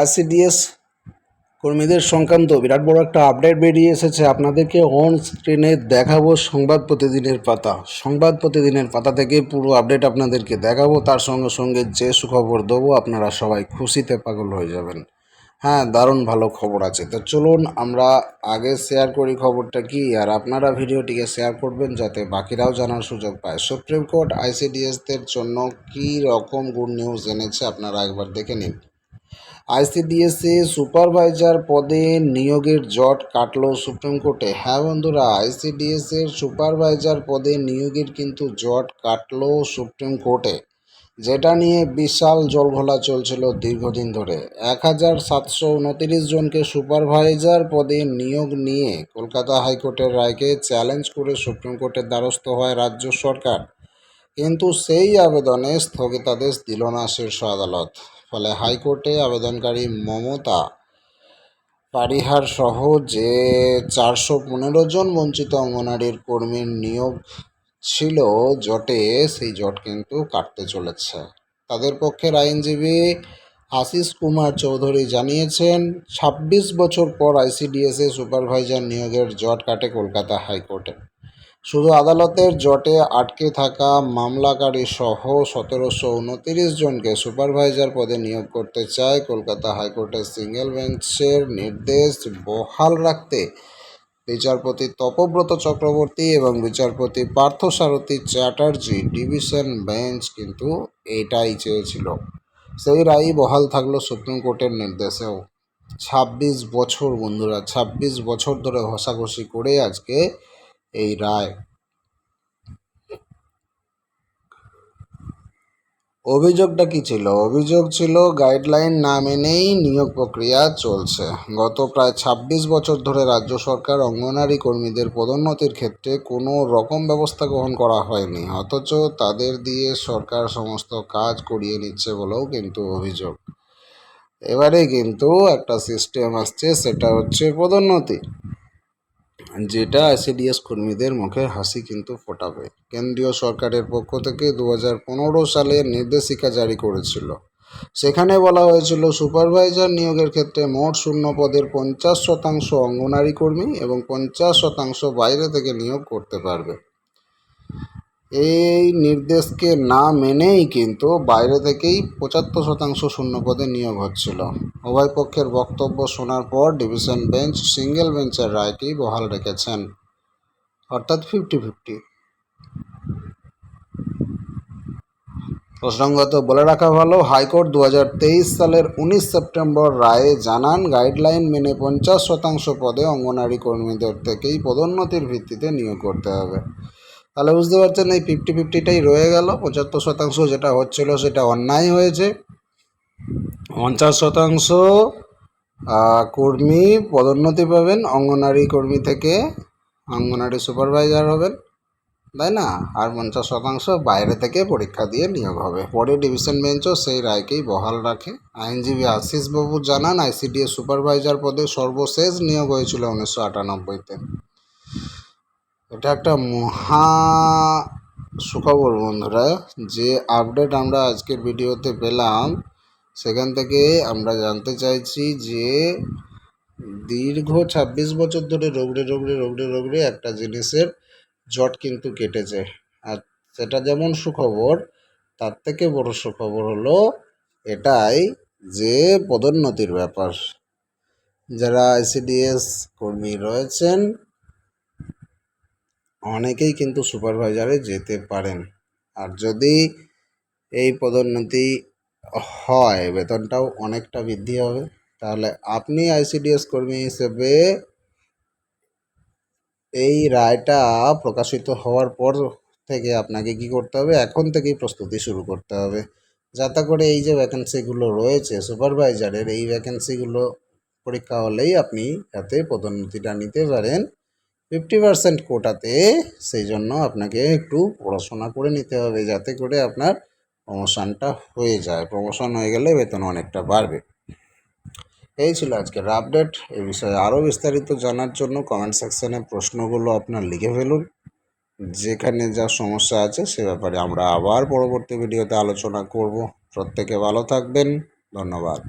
ICDS কর্মীদের সংক্রান্ত বিরাট বড় একটা আপডেট বেরিয়ে এসেছে। আপনাদেরকে অন স্ক্রিনে দেখাবো সংবাদ প্রতিদিনের পাতা। সংবাদ প্রতিদিনের পাতা থেকে পুরো আপডেট আপনাদেরকে দেখাবো। তার সঙ্গে সঙ্গে যে সুখবর দেবো, আপনারা সবাই খুশিতে পাগল হয়ে যাবেন। হ্যাঁ দারুণ ভালো খবর আছে। তো চলুন আমরা আগে শেয়ার করি খবরটা কি, আর আপনারা ভিডিওটিকে শেয়ার করবেন যাতে বাকিরাও জানার সুযোগ পায়। সুপ্রিম কোর্ট আইসিডিএসদের জন্য কী রকম গুড নিউজ এনেছে, আপনারা একবার দেখে নিন। আইসিডিএসে সুপারভাইজার পদে নিয়োগের জট কাটল সুপ্রিম কোর্টে। হ্যাঁ বন্ধুরা আইসিডিএস এর সুপারভাইজার পদে নিয়োগের কিন্তু জট কাটল সুপ্রিম কোর্টে। যেটা নিয়ে বিশাল জলঘোলা চলছিল দীর্ঘদিন ধরে। এক হাজার সাতশো উনতিরিশ জনকে সুপারভাইজার পদে নিয়োগ নিয়ে কলকাতা হাইকোর্টের রায়কে চ্যালেঞ্জ করে সুপ্রিম কোর্টের দ্বারস্থ হয় রাজ্য সরকার। কিন্তু সেই আবেদনে স্থগিতাদেশ দিল না শীর্ষ আদালত। ফলে হাইকোর্টে আবেদনকারী মমতা পারিহার সহ যে চারশো পনেরো জন বঞ্চিত অঙ্গনারীর কর্মীর নিয়োগ ছিল জটে, সেই জট কিন্তু কাটতে চলেছে। তাদের পক্ষের আইনজীবী আশিস কুমার চৌধুরী জানিয়েছেন, ছাব্বিশ বছর পর আইসিডিএসে সুপারভাইজার নিয়োগের জট কাটে কলকাতা হাইকোর্টে। শুধু আদালতের জটে আটকে থাকা মামলাকারী সহ সতেরোশো উনতিরিশ জনকে সুপারভাইজার পদে নিয়োগ করতে চায় কলকাতা হাইকোর্টের সিঙ্গেল বেঞ্চের নির্দেশ বহাল রাখতে বিচারপতি তপব্রত চক্রবর্তী এবং বিচারপতি পার্থসারথী চ্যাটার্জি ডিভিশন বেঞ্চ কিন্তু এটাই চেয়েছিল। সেই রায়ই বহাল থাকল সুপ্রিম কোর্টের নির্দেশেও। ছাব্বিশ বছর বন্ধুরা, ছাব্বিশ বছর ধরে ঘষাঘষি করে আজকে এই রায়। অভিযোগটা কি ছিল? অভিযোগ ছিল, গাইডলাইন না মেনেই নিয়োগ প্রক্রিয়া চলছে। গত প্রায় ২৬ বছর ধরে রাজ্য সরকার অঙ্গনারী কর্মীদের পদোন্নতির ক্ষেত্রে কোনো রকম ব্যবস্থা গ্রহণ করা হয়নি, অথচ তাদের দিয়ে সরকার সমস্ত কাজ করিয়ে নিচ্ছে বলেও কিন্তু অভিযোগ। এবারে কিন্তু একটা সিস্টেম আসছে, সেটা হচ্ছে পদোন্নতি। যেটা এসিডিএস কর্মীদের মুখে হাসি কিন্তু ফোটাবে। কেন্দ্রীয় সরকারের পক্ষ থেকে দু হাজার পনেরো সালে নির্দেশিকা জারি করেছিল। সেখানে বলা হয়েছিল, সুপারভাইজার নিয়োগের ক্ষেত্রে মোট শূন্য পদের পঞ্চাশ শতাংশ অঙ্গনারী কর্মী এবং পঞ্চাশ শতাংশ বাইরে থেকে নিয়োগ করতে পারবে। এই নির্দেশকে না মেনেই কিন্তু বাইরে থেকেই পঁচাত্তর শতাংশ শূন্য পদে নিয়োগ হচ্ছিল। উভয় পক্ষের বক্তব্য শোনার পর ডিভিশন বেঞ্চ সিঙ্গেল বেঞ্চের রায়কেই বহাল রেখেছেন। অর্থাৎ ফিফটি ফিফটি প্রসঙ্গত বলে রাখা ভালো, হাইকোর্ট দু হাজার তেইশ সালের উনিশ সেপ্টেম্বর রায়ে জানান, গাইডলাইন মেনে পঞ্চাশ শতাংশ পদে অঙ্গনারী কর্মীদের থেকেই পদোন্নতির ভিত্তিতে নিয়োগ করতে হবে। তাহলে বুঝতে পারছেন, এই ফিফটি ফিফটিটাই রয়ে গেল। পঁচাত্তর শতাংশ যেটা হচ্ছিল সেটা অন্যায় হয়েছে। পঞ্চাশ শতাংশ কর্মী পদোন্নতি পাবেন, অঙ্গনারী কর্মী থেকে অঙ্গনারী সুপারভাইজার হবেন, তাই না? আর পঞ্চাশ শতাংশ বাইরে থেকে পরীক্ষা দিয়ে নিয়োগ হবে। পরে ডিভিশন বেঞ্চও সেই রায়কেই বহাল রাখে। আইনজীবী আশিস বাবু জানান, আইসিডিএস সুপারভাইজার পদে সর্বশেষ নিয়োগ হয়েছিল উনিশশো আটানব্বইতে। এটা একটা মহা সুখবর বন্ধুরা। যে আপডেট আমরা আজকের ভিডিওতে পেলাম, সেখান থেকে আমরা জানতে চাইছি যে দীর্ঘ ছাব্বিশ বছর ধরে রোগড়ে রোগড়ে রোগড়ে রোগড়ে একটা জিনিসের জট কিন্তু কেটেছে। আর সেটা যেমন সুখবর, তার থেকে বড় সুখবর হলো এটাই যে পদোন্নতির ব্যাপার। যারা আইসিডিএস কর্মী রয়েছেন অনেকেই কিন্তু সুপারভাইজারে যেতে পারেন। আর যদি এই পদোন্নতি হয়, বেতনটাও অনেকটা বৃদ্ধি হবে, তাহলে আপনি আইসিডিএস কর্মী হিসেবে এই রায়টা প্রকাশিত হওয়ার পর থেকে আপনাকে কি করতে হবে? এখন থেকেই প্রস্তুতি শুরু করতে হবে। যাতে করে এই যে ভ্যাকেন্সিগুলো রয়েছে সুপারভাইজারের এই ভ্যাকেন্সিগুলো পরীক্ষা হলেই আপনি যাতে পদোন্নতিটা নিতে পারেন। ফিফটি পার্সেন্ট কোটাতে সেই জন্য আপনাকে একটু পড়াশোনা করে নিতে হবে যাতে করে আপনার প্রমোশনটা হয়ে যায়। প্রমোশন হয়ে গেলে বেতন অনেকটা বাড়বে। এই ছিল আজকের আপডেট এ বিষয়ে আরও বিস্তারিত জানার জন্য কমেন্ট সেকশানে প্রশ্নগুলো আপনার লিখে ফেলুন। যেখানে যা সমস্যা আছে সে ব্যাপারে আমরা আবার পরবর্তী ভিডিওতে আলোচনা করব। প্রত্যেকে ভালো থাকবেন। ধন্যবাদ।